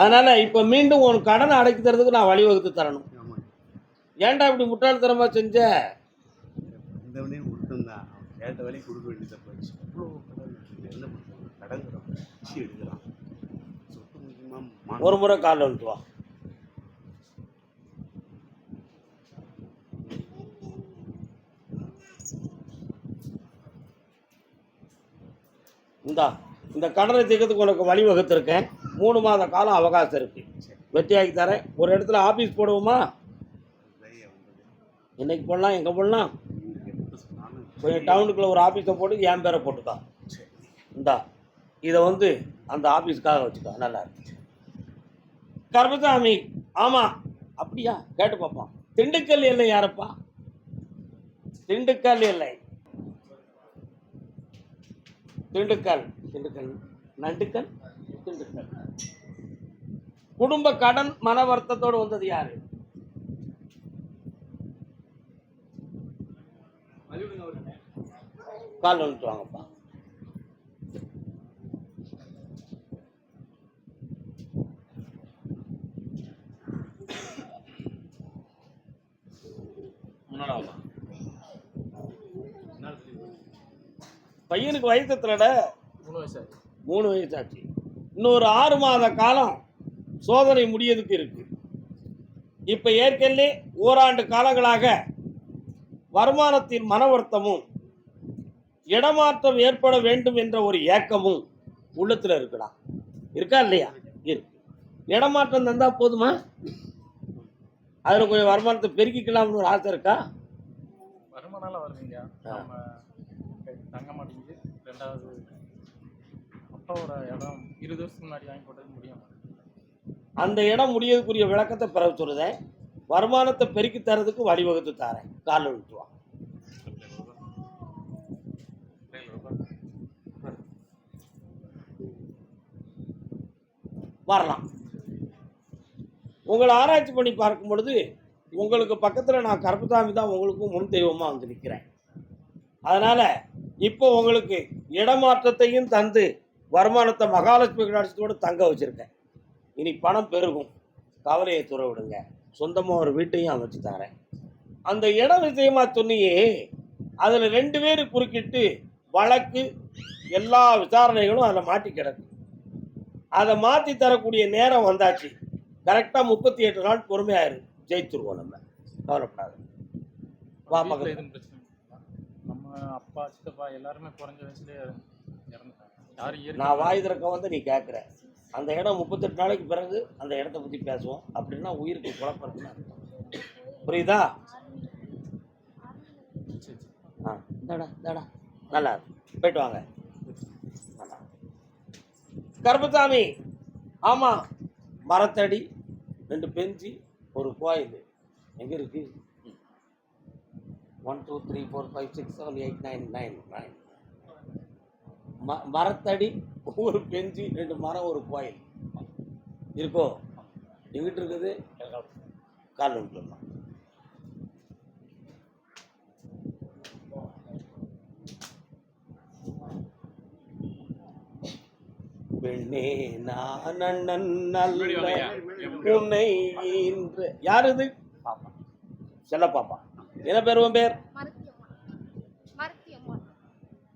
அதனால இப்போ மீண்டும் உன் கடனை அடைக்கி தரதுக்கு நான் வழிவகுத்து தரணும். ஏன்டா இப்படி முட்டாள்தனமா செஞ்ச? வந்தவனே கொடுத்துருந்தான் அவன் கேட்ட வரையும் கொடுக்க வேண்டியதாக போயிடுச்சு. கடன் என்ன எடுக்கிறான். சொத்து முக்கியமாக ஒரு முறை காலில் வந்துட்டு வா. இந்தா இந்த கடனை தீர்க்கறதுக்கு உனக்கு வழிவகுத்திருக்கேன். மூணு மாத காலம் அவகாசம் இருக்கு. வெட்டியாக்கி தரேன். ஒரு இடத்துல ஆபீஸ் போடுவோமா? இன்னைக்கு போடலாம் எங்கே போடலாம்? கொஞ்சம் டவுனுக்குள்ள ஒரு ஆஃபீஸை போட்டு என் பேரை போட்டுக்கா. சரி இந்தா இதை வந்து அந்த ஆஃபீஸ்க்காக வச்சுக்கோ. நல்லா இருக்கு. கருப்பசாமி ஆமாம் அப்படியா? கேட்டு பார்ப்போம். திண்டுக்கல் எல்லை யாரப்பா? திண்டுக்கல் எல்லை. திண்டுக்கல். திண்டுக்கல். நண்டுக்கல்? திண்டுக்கல் குடும்ப கடன் மன வருத்தத்தோடு வந்தது யாரு? கால் வந்துட்டு வாங்கப்பா. பையனுக்கு வயசு எத்தனைடா? மூணு வயசு மூணு வயசாச்சு இன்னொரு ஆறு மாத காலம் சோதனை முடியதுக்கு இருக்கு. இப்போ ஏற்கனவே ஓராண்டு காலங்களாக வருமானத்தின் மன வருத்தமும் இடமாற்றம் ஏற்பட வேண்டும் என்ற ஒரு ஏக்கமும் உள்ளத்தில் இருக்குடா. இருக்கா இல்லையா? இருக்கு. இடமாற்றம் தந்தா போதுமா? அதில் கொஞ்சம் வருமானத்தை பெருக்கிக்கலாம்னு ஒரு ஆசை இருக்கா? வருமானம் வருவீங்க தங்க மாட்டேங்குது. ரெண்டாவது அப்பாவோட இடம் இருபது வருஷத்துக்கு முன்னாடி வாங்கி போட்டது முடியும். அந்த இடம் முடியதுக்குரிய விளக்கத்தை பிறகு சொல்லுதேன் வருமானத்தை பெருக்கி தரதுக்கு வழிவகுத்து தாரேன். காலில் விட்டு வரலாம். உங்களை ஆராய்ச்சி பண்ணி பார்க்கும் பொழுது உங்களுக்கு பக்கத்தில் நான் கருப்பசாமி தான் உங்களுக்கும் முன் தெய்வமாக வந்து நிற்கிறேன் அதனால் இப்போ உங்களுக்கு இடமாற்றத்தையும் தந்து வருமானத்தை மகாலட்சுமி கடாட்சத்தோடு தங்க வச்சுருக்கேன். இனி பணம் பெருகும். கவலையை துற விடுங்க சொந்தமாக ஒரு வீட்டையும் அமைச்சு தரேன். அந்த இடம் விஷயமா சொன்னியே அதில் ரெண்டு பேர் குறுக்கிட்டு வழக்கு எல்லா விசாரணைகளும் அதில் மாட்டி கிடக்கு. அதை மாற்றி தரக்கூடிய நேரம் வந்தாச்சு. கரெக்டாக முப்பத்தி எட்டு நாள் பொறுமையாயிரு. ஜெயிச்சிருவோம் நம்ம. கவலைப்படாது. வா பக்கத்துல. நம்ம அப்பா சித்தப்பா எல்லாருமே குறைஞ்ச வயசுலயே இறந்துட்டாங்க. நான் வாய் திறக்க வந்து நீ கேட்குற அந்த இடம் முப்பத்தெட்டு நாளைக்கு பிறகு அந்த இடத்த பற்றி பேசுவோம். அப்படின்னா உயிருக்கு குழப்பம் இருக்குன்னு அர்த்தம். புரியுதா. ஆ. இந்தாடா இந்தாடா. நல்லா. போயிட்டு வாங்க. நல்லா கருப்பசாமி. ஆமாம் மரத்தடி ரெண்டு பெஞ்சு ஒரு கோயில். எங்கே இருக்கு? One two three four five six seven eight nine nine nine ம மரத்தடி ஒரு பெஞ்சு ரெண்டு மரம் ஒரு கோயில். இருக்கோ? எங்கிட்டு இருக்குது? கால் வந்துடலாம் பெண்ணே நான் அண்ணன் நல்ல உன்னை இன்று. யார் இது? பாப்பா. செல்ல பாப்பா. என்ன பேர் உன் பேர்?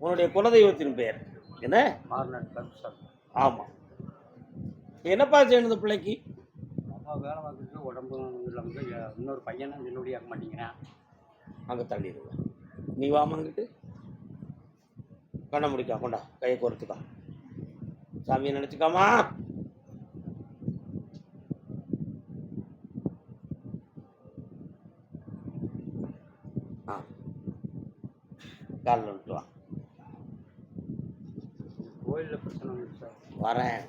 உன்னுடைய குலதெய்வத்தின் பேர். என்ன? ஆமாம் என்னப்பா செய்யணும் இந்த பிள்ளைக்கு? அப்பா வேலை பார்த்துட்டு உடம்பு இல்லாமல் இன்னொரு பையனை என்னுடைய ஆக்க மாட்டேங்கிறேன். அங்கே தள்ளிடுவேன் நீ வாமாங்கிட்டு கண்ண முடிக்கா கொண்டா. கையை கோர்த்துக்கா. சாமியை நினச்சிக்காமா. ஆ. காலில் விட்டு வா கோயிலில் பிரச்சனை வந்துச்சு சார். வரேன்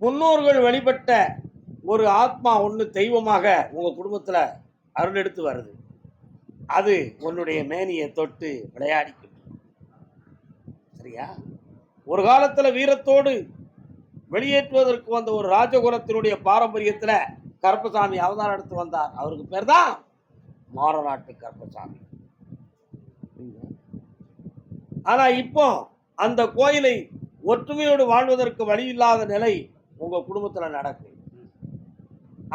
முன்னோர்கள் வழிபட்ட ஒரு ஆத்மா ஒன்று தெய்வமாக உங்கள் குடும்பத்தில் அருள் எடுத்து வருது. அது உன்னுடைய மேனியை தொட்டு விளையாடிக்கிட்டு சரியா? ஒரு காலத்தில் வீரத்தோடு வெளியேற்றுவதற்கு வந்த ஒரு ராஜகுலத்தினுடைய பாரம்பரியத்தில் கருப்பசாமி அவதாரம் எடுத்து வந்தார். அவருக்கு பேர் தான் மாரநாட்டு கருப்பசாமி. ஆனா இப்போ அந்த கோயிலை ஒற்றுமையோடு வாழ்வதற்கு வழி இல்லாத நிலை உங்க குடும்பத்தில் நடக்கு.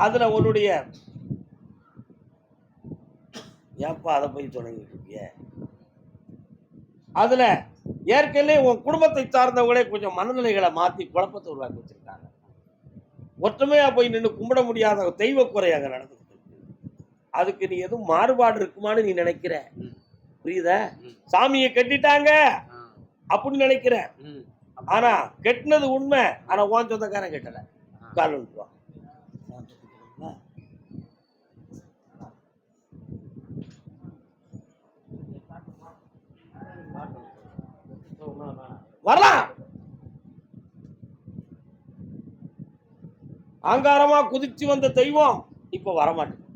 அதுல உன்னுடைய ஏப்பா அதை போய் தொடங்கிட்டு இருக்கிய? அதுல ஏற்கனவே உன் குடும்பத்தை சார்ந்தவங்களே கொஞ்சம் மனநிலைகளை மாத்தி குழப்பத்தை உருவாக்கி வச்சிருக்காங்க. ஒற்றுமையா போய் நின்று கும்பிட முடியாத தெய்வ குறையாக நடந்துட்டு இருக்கு அதுக்கு நீ எதுவும் மாறுபாடு இருக்குமான்னு நீ நினைக்கிற. புரியுதா. சாமியை கட்டிட்டாங்க. அப்படின்னு நினைக்கிற. ஆனா கெட்டினது உண்மை ஆனா உன் சொந்தக்காரன் கெட்டல கால். வரலாம் அங்காரமா குதிச்சு வந்த தெய்வம் இப்ப வரமாட்டேங்குது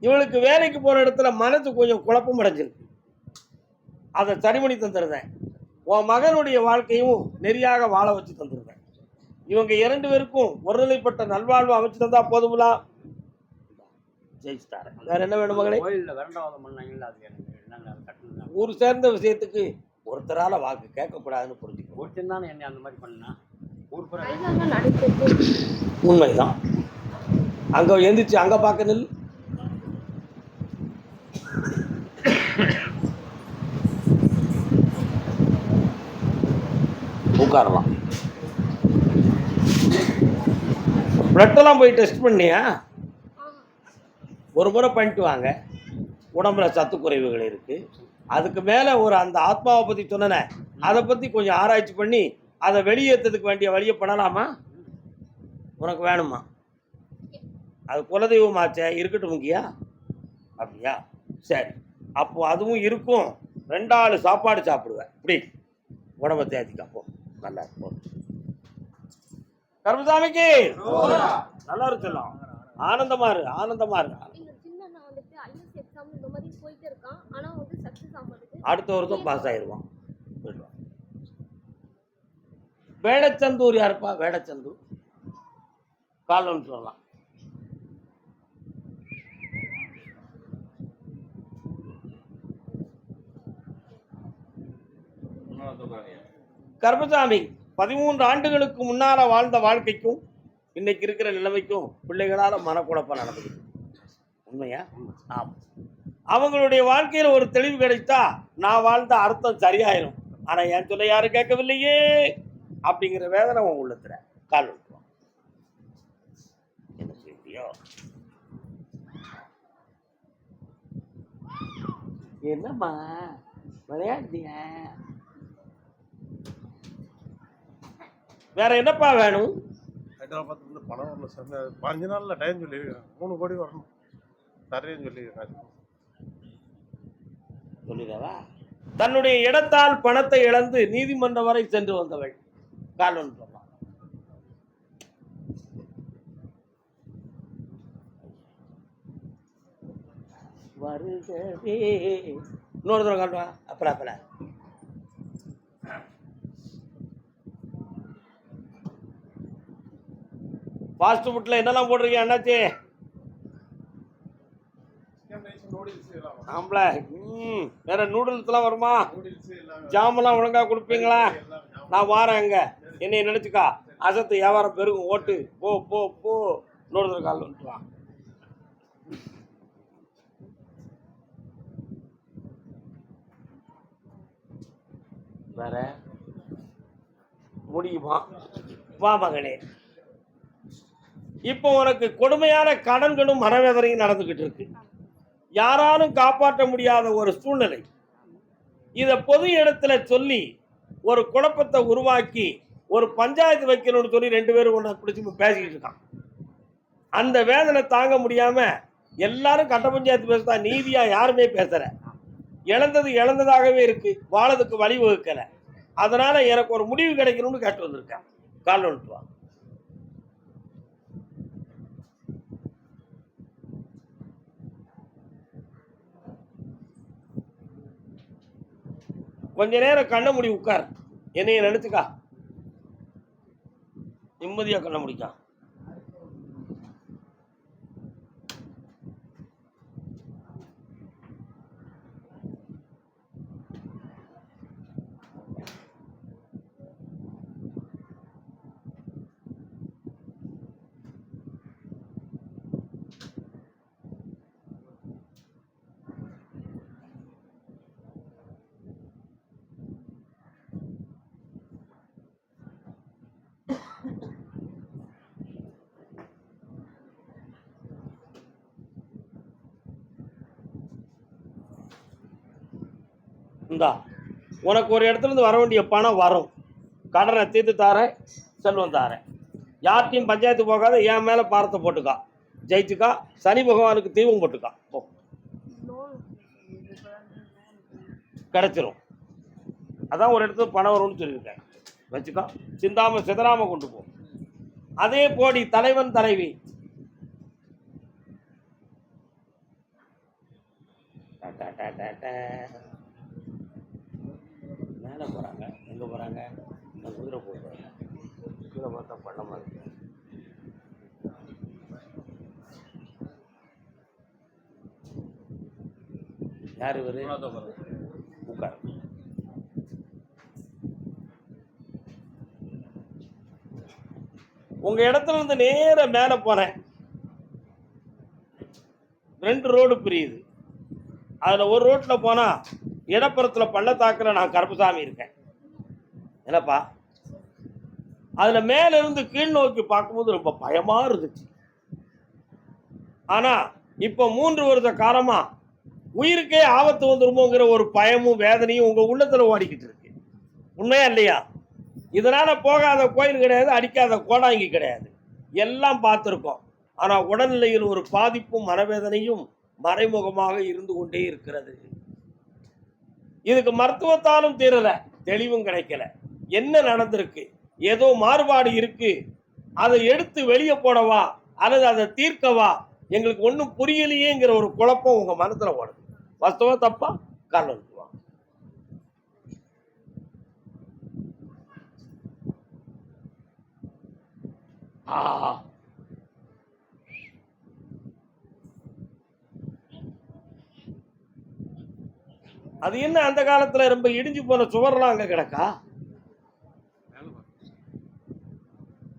இவளுக்கு வேலைக்கு போற இடத்துல மனசு கொஞ்சம் குழப்பம் அடைஞ்சிருக்கு. அதை சரி பண்ணி தந்துருந்தேன் உன் மகனுடைய வாழ்க்கையும் நெறியாக வாழ வச்சு தந்துருந்தேன் இவங்க இரண்டு பேருக்கும் ஒருநிலைப்பட்ட நல்வாழ்வு அமைச்சு தந்தா போதுங்களா ஜெயிச்சிட்டாரு வேற என்ன வேணும் மகளே? ஊர் சேர்ந்த விஷயத்துக்கு ஒருத்தரால வாக்கு கேட்கக்கூடாதுன்னு புரிஞ்சுக்கணும். ஒருத்தன் தானே என்னை அந்த மாதிரி பண்ணா? உண்மைதான். அங்க எந்திரிச்சு அங்க பார்க்க நில் உட்காரலாம். பிளட்டெல்லாம் போய் டெஸ்ட் பண்ணியா? ஒரு முறை பண்ணிட்டு வாங்க. உடம்புல சத்து குறைவுகள் இருக்கு. அதுக்கு மேலே ஒரு அந்த ஆத்மாவை பற்றி சொன்னனே அதை பற்றி கொஞ்சம் ஆராய்ச்சி பண்ணி அதை வெளியேற்றதுக்கு வேண்டிய வழியை பண்ணலாமா? உனக்கு வேணுமா? அது குலதெய்வமாச்சே இருக்கட்டும் முக்கியா? அப்படியா? சரி. அப்போ அதுவும் இருக்கும். ரெண்டாலு சாப்பாடு சாப்பிடுவேன். இப்படி. உடம்ப தேத்திக்க அப்போ நல்லா இருக்கும் கருமசாமிக்கு நல்லா இருக்கலாம் ஆனந்தமா இரு ஆனந்தமா இரு. எங்க சின்ன அண்ணா வந்துட்டு ஐஎஸ் எக்ஸாம் இந்த மாதிரி போயிட்டு இருக்கான். ஆனா வந்து சக்சஸ் ஆக மாட்டேங்குது அடுத்த வருஷம் பாஸ் ஆயிடுவான் போயிட்டு வா. வேடச்சந்தூர் யாருப்பா? வேடச்சந்தூர். காலம்னு சொல்லலாம். கர்மசாமி பதிமூன்று ஆண்டுகளுக்கு முன்னால வாழ்ந்த வாழ்க்கைக்கும் இன்னைக்கு இருக்கிற நிலைமைக்கும் பிள்ளைகளால் மனக்குழப்பம் நடந்துக்குது உண்மையா? ஆமாம் அவங்களுடைய வாழ்க்கையில் ஒரு தெளிவு கிடைத்தா நான் வாழ்ந்த அர்த்தம் சரியாயிரும். ஆனால் என் சொல்ல யாரும் கேட்கவில்லையே. அப்படிங்கிற வேதனை உன் உள்ளத்துல. கால் விட்டுருவான் என்ன செய்யோ என்னம்மா? விளையாடுறீங்க வேற என்னப்பா வேணும்? ஹைதராபாத்லேருந்து பணம் வரல சார். பாஞ்சு நாளில் டைம் சொல்லியிருக்கேன் மூணு கோடி வரணும். தரேன்னு சொல்லியிருக்கேன் சொல்லிடவா? தன்னுடைய இடத்தால் பணத்தை இழந்து நீதிமன்றம் வரை சென்று வந்தவள். காரணம் சொல்லலாம் வருகவே. இன்னொரு தடவை காட்டுவா அப்புறம் அப்புறம் ஃபாஸ்ட் ஃபுட்டில் என்னெல்லாம் போட்டிருக்கீங்க அண்ணாச்சி ஆம்பள. ம் வேற நூடுல்ஸ்லாம் வருமா? ஜாமெல்லாம் ஒழுங்கா கொடுப்பீங்களா? நான் வாரேன் அங்க. என்னை நினச்சிக்கா? அசத்து வியாபாரம் பெருகும் ஓட்டு. போ போ போ. இன்னொரு தடவை கால் வேற? முடியுமா? வா மகனே. இப்போ உனக்கு கொடுமையான கடன்களும் மனவேதனையும் நடந்துகிட்டு இருக்கு. யாராலும் காப்பாற்ற முடியாத ஒரு சூழ்நிலை. இதை பொது இடத்துல சொல்லி ஒரு குழப்பத்தை உருவாக்கி ஒரு பஞ்சாயத்து வைக்கணும்னு சொல்லி ரெண்டு பேரும் ஒன்று பிடிச்சி பேசிக்கிட்டு இருக்கான். அந்த வேதனை தாங்க முடியாம எல்லாரும் கட்ட பஞ்சாயத்து பேசுதா நீதியா யாருமே பேசல. இழந்தது இழந்ததாகவே இருக்கு. வாழதுக்கு வழி வகுக்கல. அதனால எனக்கு ஒரு முடிவு கிடைக்கணும்னு கேட்டு வந்திருக்கேன். கால் வந்துட்டு கொஞ்ச நேரம் கண்ண முடி உட்கார். என்னைய நினைச்சுக்கா. நிம்மதியாக கண்ண முடிக்கா இந்தா உனக்கு ஒரு இடத்துல இருந்து வர வேண்டிய பணம் வரும். கடனை தீர்த்து தாரேன் செல்வம் தாரேன். யார்ட்டையும் பஞ்சாயத்து போகாத என் மேலே பாரத்தை போட்டுக்கா. ஜெயிச்சுக்கா. சனி பகவானுக்கு தீபம் போட்டுக்கா. போ. கிடச்சிரும். அதான் ஒரு இடத்துல பணம் வரும்னு சொல்லியிருக்கேன். வச்சுக்கா. சிந்தாம சிதறாம கொண்டு போ. அதே போடி தலைவன் தலைவி. டா, டா, மேலே போகிறாங்க எங்கே போகிறாங்க இந்த குதிரை போகிறாங்க குதிரை பார்த்தா பண்ண இருக்கு யார் இவர்? உட்கார் உங்க இடத்துல இருந்து நேர மேல போனேன் ரெண்டு ரோடு பிரியுது. அதுல ஒரு ரோட்ல போனா இடப்புறத்தில் பள்ளத்தாக்கில் நான் கருப்பசாமி இருக்கேன். என்னப்பா? அதில் மேலிருந்து கீழ் நோக்கி பார்க்கும்போது ரொம்ப பயமாக இருந்துச்சு. ஆனால் இப்போ மூன்று வருஷ காலமாக உயிருக்கே ஆபத்து வந்துருமோங்கிற ஒரு பயமும் வேதனையும் உங்கள் உள்ளத்தில் ஓடிக்கிட்டு இருக்கு. உண்மையா இல்லையா? இதனால் போகாத கோயில் கிடையாது அடிக்காத கோடாங்கி கிடையாது. எல்லாம் பார்த்துருக்கோம். ஆனால் உடல்நிலையில் ஒரு பாதிப்பும் மனவேதனையும் மறைமுகமாக இருந்து கொண்டே இருக்கிறது. இதுக்கு மருத்துவத்தாலும் தீரல தெளிவும் கிடைக்கல. என்ன நடந்திருக்கு? ஏதோ மாறுபாடு இருக்கு. அதை எடுத்து வெளியே போடவா? அல்லது அதை தீர்க்கவா? எங்களுக்கு ஒன்றும் புரியலையேங்கிற ஒரு குழப்பம் உங்க மனத்துல ஓடுது. வாஸ்தவா தப்பா? காரணம் ஆஹா. ஆ அது என்ன அந்த காலத்துல ரொம்ப இடிஞ்சு போன சுவர்லாம் அங்க கிடக்கா?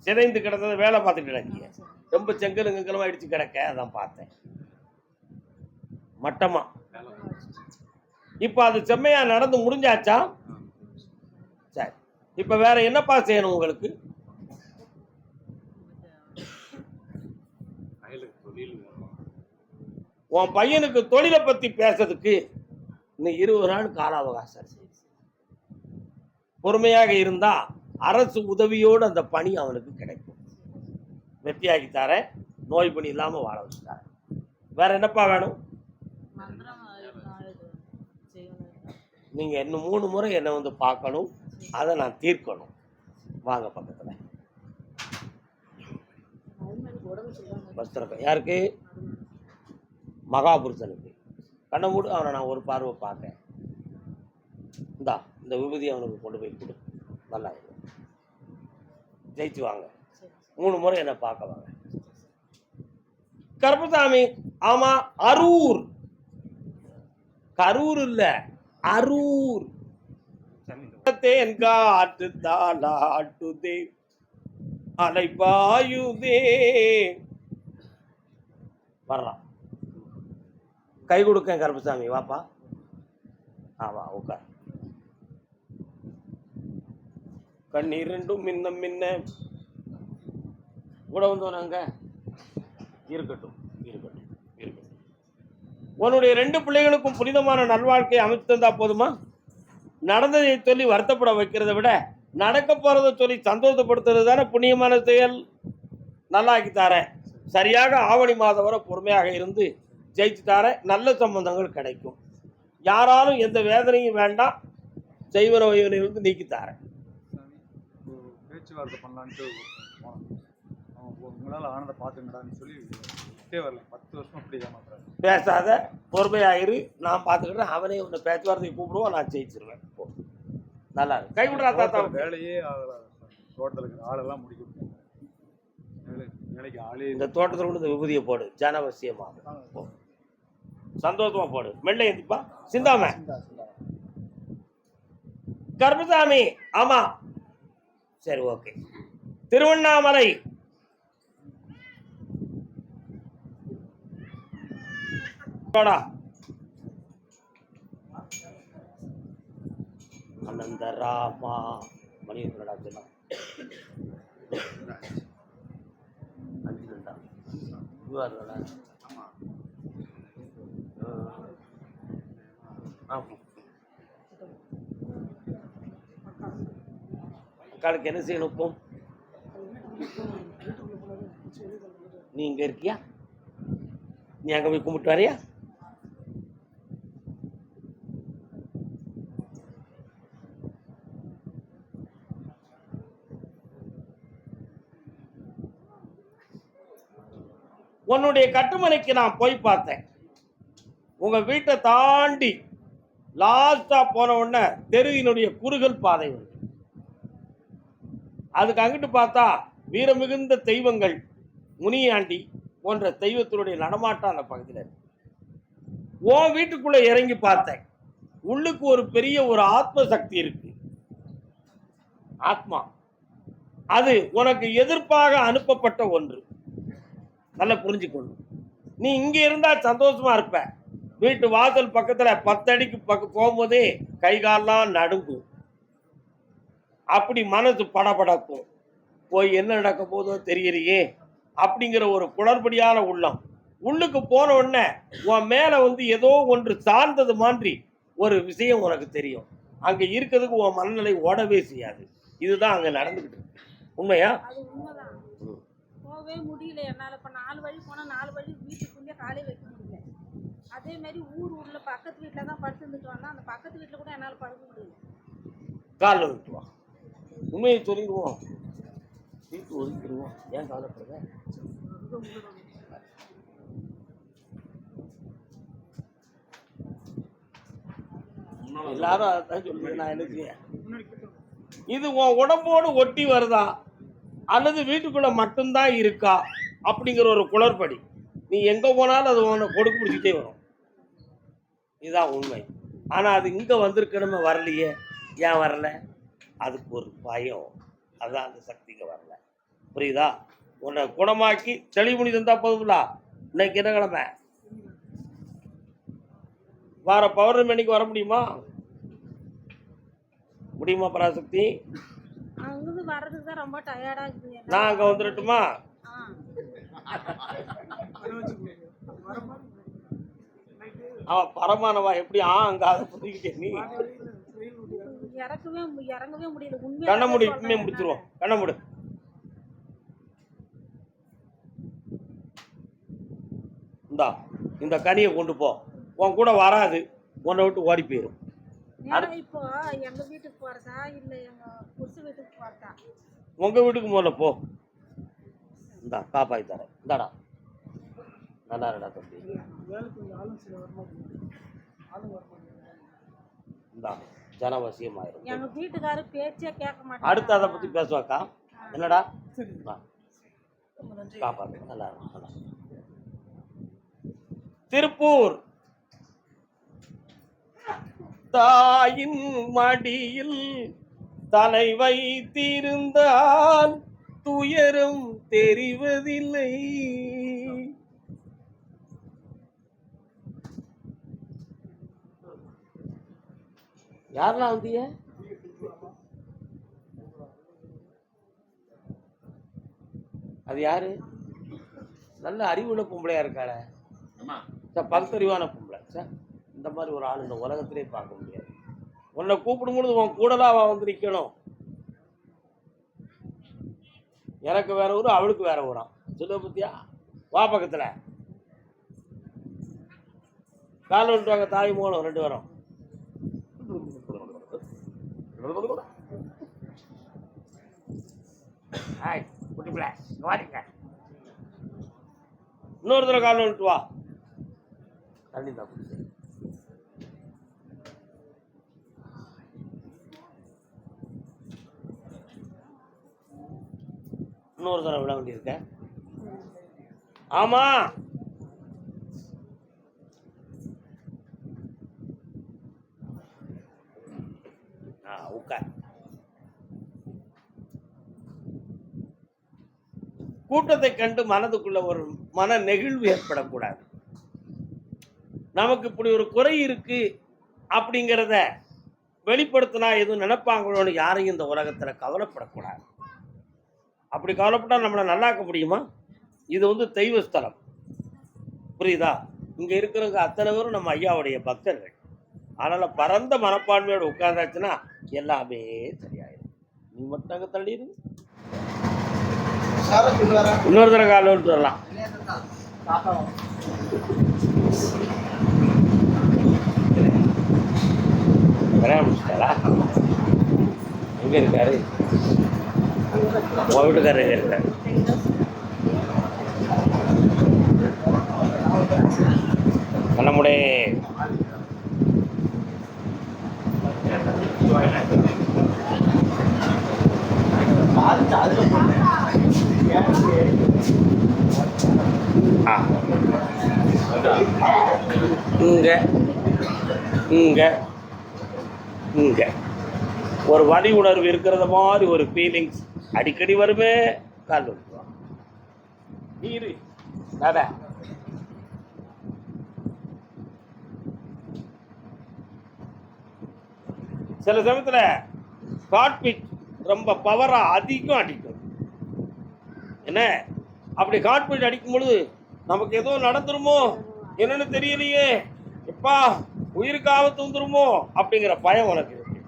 சிதைந்து கிடந்தது வேலை பார்த்துட்டு கிடக்கீங்க ரொம்ப செங்கலும் கிங்கலுமா இடிச்சு கிடக்க அதான் பார்த்தேன். மட்டமா. இப்ப அது செம்மையா நடந்து முடிஞ்சாச்சா? சரி. இப்ப வேற என்னப்பா செய்யணும் உங்களுக்கு? உன் பையனுக்கு தொழிலை பத்தி பேசுறதுக்கு இன்னும் இருபது நாள் கால அவகாசம். பொறுமையாக இருந்தா அரசு உதவியோடு அந்த பணி அவனுக்கு கிடைக்கும். வெற்றியாக்கி தரேன் நோய் பணி இல்லாம வாழ வச்சு தரேன் வேற என்னப்பா வேணும்? நீங்க இன்னும் மூணு முறை என்னை வந்து பார்க்கணும். அதை நான் தீர்க்கணும். வாங்க பக்கத்துல. யாருக்கு? மகாபுருஷனுக்கு. கண்ணை மூடு அவனை நான் ஒரு பார்வை பார்த்தேன். இந்தா இந்த விபூதி அவனுக்கு கொண்டு போய் கொடு. நல்லா இருக்கும் ஜெயிச்சு வாங்க. மூணு முறை என்னை பார்க்க வாங்க. கருப்பசாமி ஆமா அரூர். கரூர் இல்ல அரூர். தேன் காற்று தாளாட்டுதே அலைப்பாயுதே. வர்றான் கை கொடுக்க கருப்பசாமி. வாப்பா. ஆ வா உட்கார். கண்ணீர் ரெண்டும் மின்ன மின்ன. கூட வந்தோனாங்க இருக்கட்டும் இருக்கட்டும் இருக்கட்டும். உன்னுடைய ரெண்டு பிள்ளைகளுக்கும் புனிதமான நல்வாழ்க்கையை அமைத்து தந்தா போதுமா? நடந்ததை சொல்லி வருத்தப்பட வைக்கிறதை விட நடக்க போறதை சொல்லி சந்தோஷப்படுத்துறது தானே புண்ணியமான செயல்? நல்லாக்கி தரேன். சரியாக ஆவணி மாதம் வரை பொறுமையாக இருந்து ஜெயிச்சு தரேன் நல்ல சம்பந்தங்கள் கிடைக்கும். யாராலும் எந்த வேதனையும் வேண்டாம். செய்வன நீக்கி தரேன் சாமி இப்போ பேச்சுவார்த்தை பண்ணலான்ட்டு உங்களால் ஆனதை பார்த்துங்கடான்னு சொல்லி வரல. பத்து வருஷம் அப்படி ஏமாத்துறாரு பேசாத பொறுமையாயிரு. நான் பார்த்துக்கிட்டேன் அவனே உன்னை பேச்சுவார்த்தையை கூப்பிடுவோம் நான் ஜெயிச்சிருவேன். நல்லா இருக்கு. கை விடுறா தாத்தா. வேலையே ஆகல. தோட்டத்தில் இருக்கிற ஆளெல்லாம் முடிக்க முடியாது வேலை வேலைக்கு ஆளே இந்த தோட்டத்தில் கொண்டு இந்த விபூதியை போடு. ஜனவசியமாக. போ. சந்தோஷமா போடு. மெல்ல எந்திப்பா. சிந்தாம. கர்மசாமி ஆமா. சரி ஓகே. திருவண்ணாமலை. போடா. அனந்த ராமா மணி இருக்கடா சொன்னா அடிக்கண்டா இதுவா அக்காளுக்கு என்ன செய்யணும் இப்போ? நீ இங்க இருக்கியா? நீ அங்கே போய் கும்பிட்டு வரையா? உன்னுடைய கட்டுமனைக்கு நான் போய் பார்த்தேன். உங்க வீட்டை தாண்டி லாஸ்டா போன உடனே தெருவினுடைய குறுகல் பாதை வருது அதுக்கு அங்கிட்டு பார்த்தா வீரமிகுந்த தெய்வங்கள் முனியாண்டி போன்ற தெய்வத்தினுடைய நடமாட்டம் அந்த பகுதியில் இருக்கு. உன் வீட்டுக்குள்ளே இறங்கி பார்த்தேன். உள்ளுக்கு ஒரு பெரிய ஒரு ஆத்ம சக்தி இருக்கு. ஆத்மா. அது உனக்கு எதிர்ப்பாக அனுப்பப்பட்ட ஒன்று. நல்லா புரிஞ்சுக்கணும் நீ இங்கே இருந்தால் சந்தோஷமா இருப்ப. வீட்டு வாசல் பக்கத்தில் பத்தடிக்கு பக்க போகும்போதே கை கால்லாம் நடுங்கும். அப்படி மனசு படபடக்கும் போய் என்ன நடக்க போதோ தெரியலையே அப்படிங்கிற ஒரு குளறுபடியான உள்ளம். உள்ளுக்கு போன உடனே உன் மேல வந்து ஏதோ ஒன்று சார்ந்தது மாதிரி ஒரு விஷயம் உனக்கு தெரியும். அங்க இருக்கிறதுக்கு உன் மனநிலை ஓடவே செய்யாது. இதுதான் அங்க நடந்துகிட்டு இருக்கு. உண்மையா? அது உண்மைதான். ம். போகவே முடியல. என்னால் இப்போ நாலு வழி போனால் நாலு வழி வீட்டுக்குள்ளே காலே வைக்க முடியல. அதே மாதிரி ஊர் ஊர்ல பக்கத்து வீட்டில் தான் படுத்துருந்துட்டு வந்தேன் அந்த பக்கத்து வீட்டில் கூட என்னால் படுக்க முடியல. காலில் விட்டுருவான் உண்மையை சொல்லிடுவோம். வீட்டு ஒதுக்கிடுவோம். ஏன் கவலைப்படுற? எல்லாரும் அதான் சொல்லுங்க நான் என்ன செய்ய இது உன் உடம்போடு ஒட்டி வருதா? அல்லது வீட்டுக்குள்ள மட்டும்தான் இருக்கா? அப்படிங்கிற ஒரு குளறுபடி. நீ எங்க போனாலும் அது உன்னை கொடுக்கு பிடிச்சிட்டே வரும். இதுதான் உண்மை. ஆனா அது இங்க வந்திருக்கணுமே வரலையே. ஏன் வரல? அதுக்கு ஒரு பயம். அதான் அந்த சக்திக்கு வரல. புரியுதா? உன்னை குணமாக்கி தெளிவுணி தந்தா போதும்ல. இன்னைக்கு என்ன கிழமை வார பௌர்ணமிக்கு வர முடியுமா? முடியுமா பராசக்தி. நான் அங்க வந்துடட்டுமா அவன் பரமானவா எப்படி ஆ அங்க அதை புரிஞ்சுக்கிட்டே நீ? இறக்கவே இறங்கவே முடியல. கண்ண மூடி இப்பவுமே முடிச்சிருவோம். கண்ண மூடு. இந்தா இந்த கனியை கொண்டு போ. உன் கூட வராது. உன்னை விட்டு ஓடி போயிடும் இப்போ எங்க வீட்டுக்கு போறதா? இல்ல எங்க புருஷ வீட்டுக்கு போறதா? உங்க வீட்டுக்கு முதல்ல போ. இந்தா காப்பாத்தி தரேன். இந்தாடா. நல்லா இருடா தம்பி. இந்தா. ஜனவசியமாயிரும். எங்க வீட்டுக்காரரு பேச்சே கேட்க மாட்டாங்க அடுத்து அதை பத்தி பேசுவாக்கா? என்னடா? வா. காப்பாத்து. நல்லா நல்லா. திருப்பூர். தாயின் மடியில் தலை வைத்திருந்தால் துயரம் தெரிவதில்லை. யாரெல்லாம் வந்தீங்க? அது யாரு? நல்ல அறிவுள்ள பொம்பளையா இருக்காளே. சார் பகுத்தறிவான பொம்பளை. சார் இந்த மாதிரி ஒரு ஆள் இந்த உலகத்திலே பார்க்க முடியாது. உன்னை கூப்பிடும் பொழுது உன் கூடலாம் அவ வந்து நிற்கணும் எனக்கு வேற ஊர் அவளுக்கு வேற ஊராம் சொல்ல பத்தியா? வா பக்கத்துல. கால் விட்டு வாங்க தாய் மூலம் ரெண்டு ஹாய் குட்டி பிள்ளை வாடிங்க இன்னொரு தடவை கால் விட்டு வா தண்ணி தான் இன்னொரு தடவை விட வேண்டியிருக்க ஆமா ஆ உட்கார் கூட்டத்தை கண்டு மனதுக்குள்ள ஒரு மன நெகிழ்வு ஏற்படக்கூடாது. நமக்கு இப்படி ஒரு குறை இருக்கு அப்படிங்கிறத வெளிப்படுத்தினா எதுவும் நினைப்பாங்களோன்னு யாரையும் இந்த உலகத்தில் கவலைப்படக்கூடாது. அப்படி கவலைப்பட்டால் நம்மளை நல்லாக்க முடியுமா? இது வந்து தெய்வ ஸ்தலம். புரியுதா? இங்கே இருக்கிறவங்க அத்தனை பேரும் நம்ம ஐயாவுடைய பக்தர்கள். அதனால் பரந்த மனப்பான்மையோட உட்கார்ந்தாச்சுன்னா எல்லாமே சரியாயிடும் நீ மட்டும் அங்கே இன்னொரு தடவை காலை விட்டு வரலாம். வர ஆரம்பிச்சிட்டாரா எங்க இருக்காரு? உன் வீட்டுக்காரர் எங்க இருக்காரு? கண்ணமுடே. போட்டேன் இங்க இங்க இங்க. ஒரு வலி உணர்வு இருக்கிறத மாதிரி ஒரு ஃபீலிங்ஸ் அடிக்கடி வருமே கால் விட்டுருவான் சில சமயத்தில் ஹார்ட்பீட் ரொம்ப பவராக அதிகம் அடிக்கும். என்ன? அப்படி ஹார்ட்பீட் அடிக்கும் பொழுது நமக்கு ஏதோ நடந்துருமோ? என்னன்னு தெரியலையே. எப்பா உயிருக்கு ஆபத்து வந்துருமோ அப்படிங்கிற பயம் உனக்கு இருக்கு.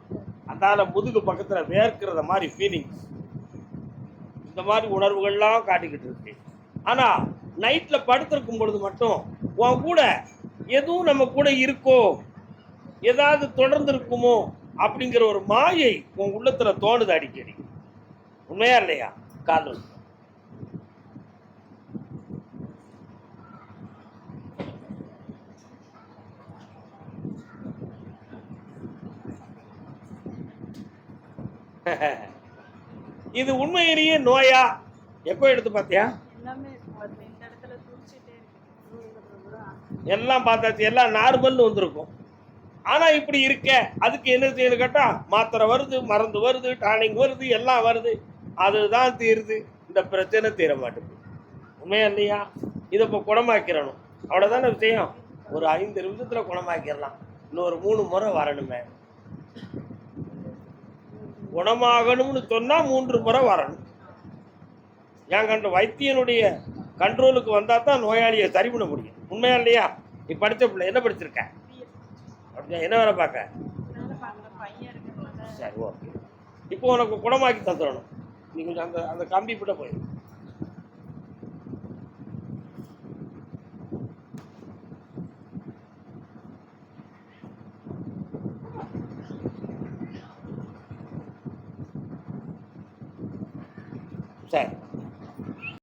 அதனால முதுகு பக்கத்தில் வேர்க்கிறத மாதிரி ஃபீலிங்ஸ் இந்த மாதிரி உணர்வுகள்லாம் காட்டிக்கிட்டு இருக்கு. ஆனால் நைட்டில் படுத்திருக்கும் பொழுது மட்டும் உன் கூட எதுவும் நம்ம கூட இருக்கோ? ஏதாவது தொடர்ந்து இருக்குமோ? அப்படிங்கிற ஒரு மாயை உன் உள்ளத்துல தோணுது அடிக்கடி. உண்மையா இல்லையா? காதல். இது உண்மையிலேயே நோயா? எப்போ எடுத்து பார்த்தியா? எல்லாமே பார்த்தாச்சு எல்லாம் நார்மல்னு வந்திருக்கும். ஆனா இப்படி இருக்க அதுக்கு என்ன செய்யணும் கேட்டா மாத்திரை வருது மருந்து வருது டானிங் வருது எல்லாம் வருது. அதுதான் தீருது. இந்த பிரச்சனை தீர மாட்டேங்குது. உண்மையா இல்லையா? இதை இப்போ குணமாக்கிறணும் அவ்வளோதானே விஷயம்? ஒரு ஐந்து நிமிஷத்துல குணமாக்கிடலாம். இன்னொரு மூணு முறை வரணுமே. குணமாகணும்னு சொன்னால் மூன்று முறை வரணும். ஏன் கண்ட வைத்தியனுடைய கண்ட்ரோலுக்கு வந்தால் தான் நோயாளியை சரி பண்ண முடியும். உண்மையா இல்லையா? நீ படித்த பிள்ளை என்ன படிச்சிருக்க? அப்படியா என்ன வேலை பார்க்க? சரி ஓகே. இப்போ உனக்கு குணமாக்கி தந்துடணும். நீ கொஞ்சம் அந்த அந்த கம்பி போயிடும் போய் சரி